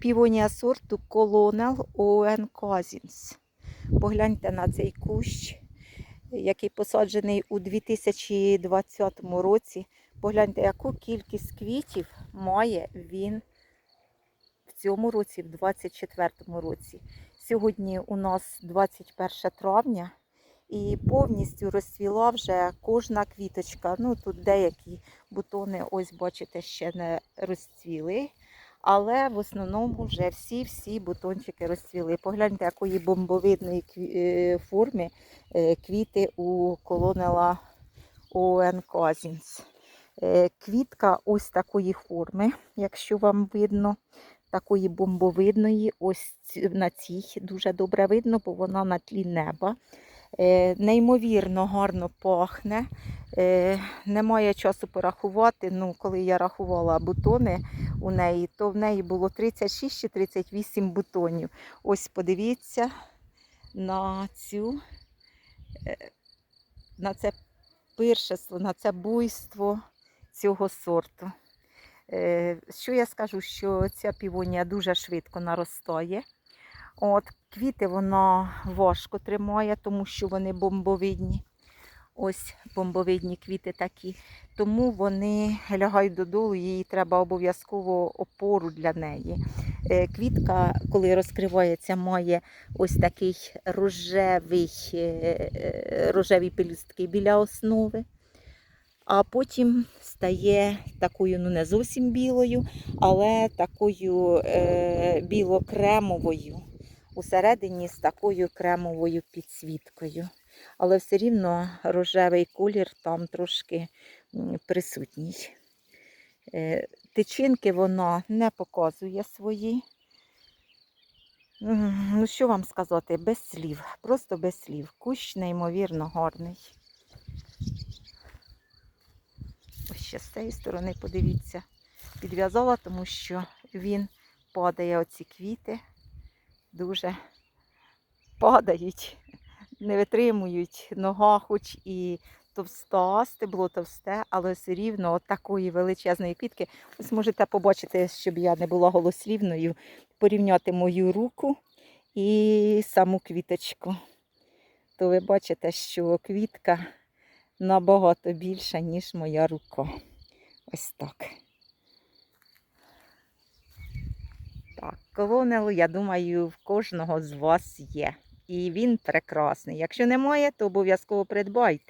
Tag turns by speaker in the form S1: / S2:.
S1: Півонія сорту Colonel ON Cousins. Погляньте на цей кущ, який посаджений у 2020 році. Погляньте, яку кількість квітів має він в цьому році, в 2024 році. Сьогодні у нас 21 травня і повністю розцвіла вже кожна квіточка. Ну тут деякі бутони, ось бачите, ще не розцвіли. Але в основному вже всі-всі бутончики розцвіли. Погляньте, якої бомбовидної е, форми е, квіти у колонела ON Cousins. Е, Квітка ось такої форми, якщо вам видно, такої бомбовидної, ось на цій дуже добре видно, бо вона на тлі неба. Неймовірно гарно пахне. Е, Немає часу порахувати. Ну, коли я рахувала бутони у неї, то в неї було 36 чи 38 бутонів. Ось подивіться на цю, е, на це пиршество, на це буйство цього сорту. Е, Що я скажу, що ця півонія дуже швидко наростає. От, квіти вона важко тримає, тому що вони бомбовидні. Ось бомбовидні квіти такі. Тому вони лягають додолу, їй треба обов'язково опору для неї. Е, Квітка, коли розкривається, має ось такий рожевий, е, е, рожеві пелюстки біля основи. А потім стає такою, ну не зовсім білою, але такою е, біло-кремовою. Усередині з такою кремовою підсвіткою. Але все рівно рожевий колір там трошки присутній. Е, Тичинки вона не показує свої. Ну, що вам сказати, без слів, просто без слів. Кущ неймовірно гарний. Ось ще з цієї сторони, подивіться, підв'язала, тому що він падає, оці квіти, дуже падають, не витримують нога, хоч і товста, стебло товсте, але все рівно от такої величезної квітки. Ось можете побачити, щоб я не була голослівною, порівняти мою руку і саму квіточку. То ви бачите, що квітка набагато більша, ніж моя рука. Ось так. Так, колонел, я думаю, в кожного з вас є. І він прекрасний. Якщо немає, то обов'язково придбайте.